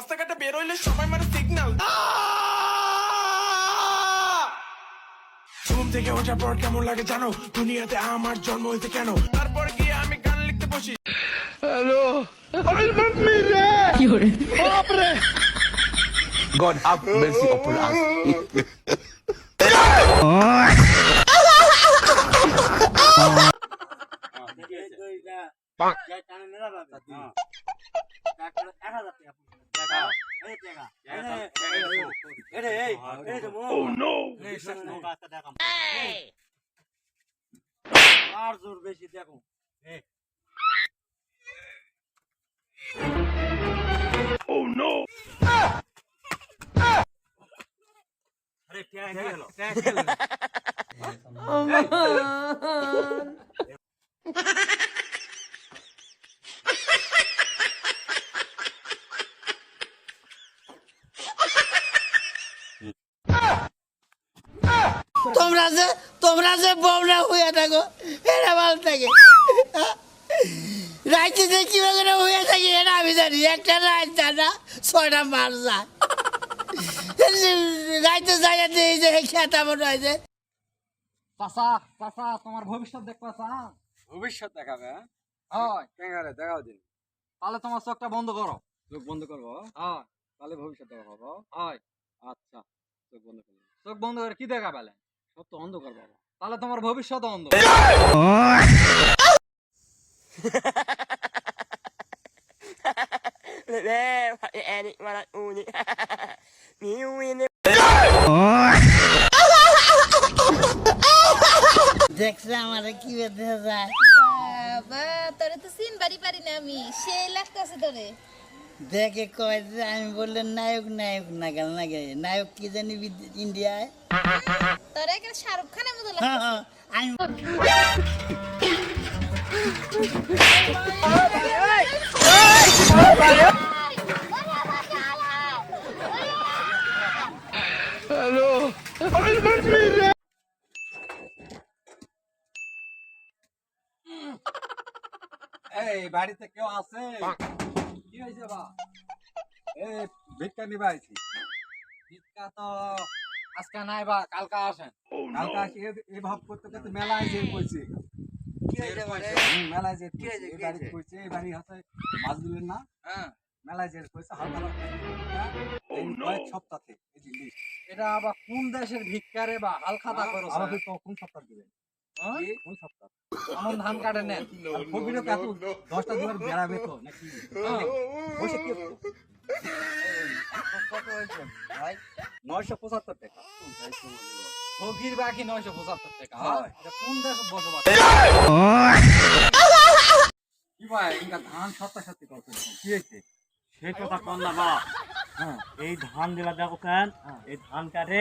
রাস্তাঘাটে বের হইলে সবাই মানে সিগন্যাল ঘুম থেকে ওঠার পর কেমন লাগে জানো? দুনিয়াতে আমার জন্ম হইতে কেন? তারপর গিয়ে আমি গান লিখতে বসি। God have mercy upon us. আর জোর বেশি দেখো আরে কে গেল তোমরা যে তোমরা যে বমরা হয়ে থাকো এরা ভালো থাকে। রাইতে যে কীভাবে হয়ে থাকি এটা আমি জানি একটা রাত জানা ছয়টা মার যায়। রাইতে যাই এই যে খেতা মনে হয় যে। চাচা চাচা তোমার ভবিষ্যৎ দেখবা চা ভবিষ্যৎ দেখাবে হ্যাঁ? হয়। ক্যাঙ্গারে দেখাও দিন। তাহলে তোমার চোখটা বন্ধ করো। চোখ বন্ধ করব? হয়। তাহলে ভবিষ্যৎ দেখা হয়। আচ্ছা চোখ বন্ধ করব চোখ বন্ধ করে কি দেখা পেলে সব তো অন্ধকার বাবা। তাহলে তোমার ভবিষ্যৎ অন্ধ দেখছে আমার কি বেঁধে যায়? বাবা তোরে তো সিন বাড়ি পারি না আমি। সে লাগতেছে তোরে। দেখে কয় যে আমি বললেন নায়ক নায়ক নাগাল নাগে নায়ক কি জানি ইন্ডিয়ায়? তোরে একটা শাহরুখ খানের মতো হ্যাঁ, হ্যাঁ, আমি এই বাড়িতে কেউ আছে? হয়েছে বা? এই ভিক্ষা নিবা আইছি। ভিক্ষা তো আজকে নাই বা কালকা আসেন। কালকে আসি এই ভাব করতে করতে মেলায় কইছে মেলায় যে এই বাড়ি কইছে এই বাড়ি হাতে মাছ না। হ্যাঁ। মেলায় যে কইছে হালকা কয়েক সপ্তাহে এই এটা আবার কোন দেশের ভিক্ষারে বা হাল খাতা করো আমাকে তো কোন সপ্তাহ দিবেন? এমন ধান কাটে ফকিরও দশটা দুয়ার বেড়াবে তো নাকি? হ্যাঁ। বসে কি করতো? নয়শো পঁচাত্তর টাকা। ফকির বাকি নয়শো পঁচাত্তর টাকা। কোন দেশে বসবাস? কি ভাই ইনকা ধান সত্তা সত্যি করছে কি হয়েছে? সেই কথা কন না বা হ্যাঁ এই ধান দিলা দেখো এই ধান কাটে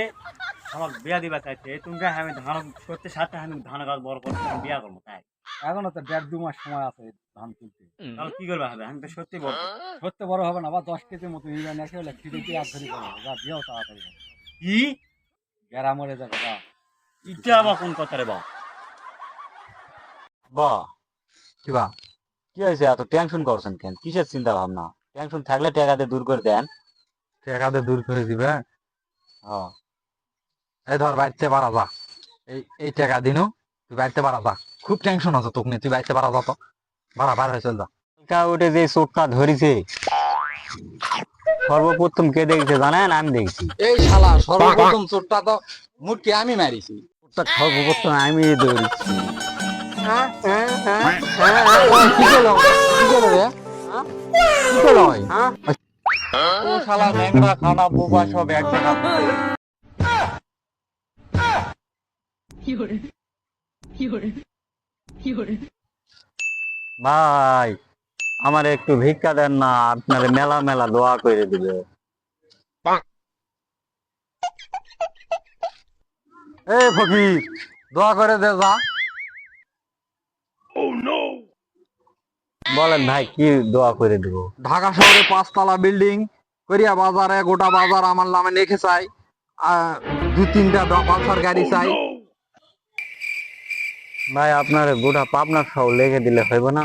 আমার বিয়া দিবা চাইছে। তুমি আমি ধান করতে সাথে আমি ধান গাছ বড় করতে আমি বিয়া করব তাই? এখনও তো দেড় দু মাস সময় আছে ধান তুলতে তাহলে কি করবে হবে? আমি তো সত্যি বলব সত্যি বড় হবে না বা দশ কেজির মতো ইউরিয়া নিয়ে হলে খিদে দিয়ে আর ধরি করবে যা তাড়াতাড়ি। হবে কি? গেরা মরে যাবে ইটা আবার কোন কথা রে বা? বা কি বা? কি হয়েছে? এত টেনশন করছেন কেন? কিসের চিন্তা ভাবনা? টেনশন থাকলে টাকাতে দূর করে দেন। টাকাতে দূর করে দিবে? হ্যাঁ এই ধর বাড়িতে বাড়া যা। এই এই টাকা দিনু তুই বাড়িতে বাড়া যা। খুব টেনশন আছে তোকে তুই বাড়িতে বাড়া যা তো। বাড়া বার হয়ে চল যা। তা ওটা যে চোটটা ধরেছে সর্বপ্রথম কে দেখছে জানেন? আমি দেখছি। এই শালা সর্বপ্রথম চোরটা তো মুটকে আমি মারিছি। চোটটা সর্বপ্রথম আমি ধরেছি। কি গেল কি গেল রে? কি গেল ওই? ও শালা খানা বোবা সব এক জায়গা ভাই আমার একটু ভিক্ষা দেন না আপনার মেলা মেলা দোয়া করে দিবে। এই ফকির দোয়া করে দে যা। বলেন ভাই কি দোয়া করে দিব? ঢাকা শহরে পাঁচতলা বিল্ডিং করিয়া বাজারে গোটা বাজার আমার নামে লিখে চাই আহ, দু তিনটা পালসার গাড়ি চাই। ভাই আপনার গোটা পাবনা সহ লেগে দিলে হইব না।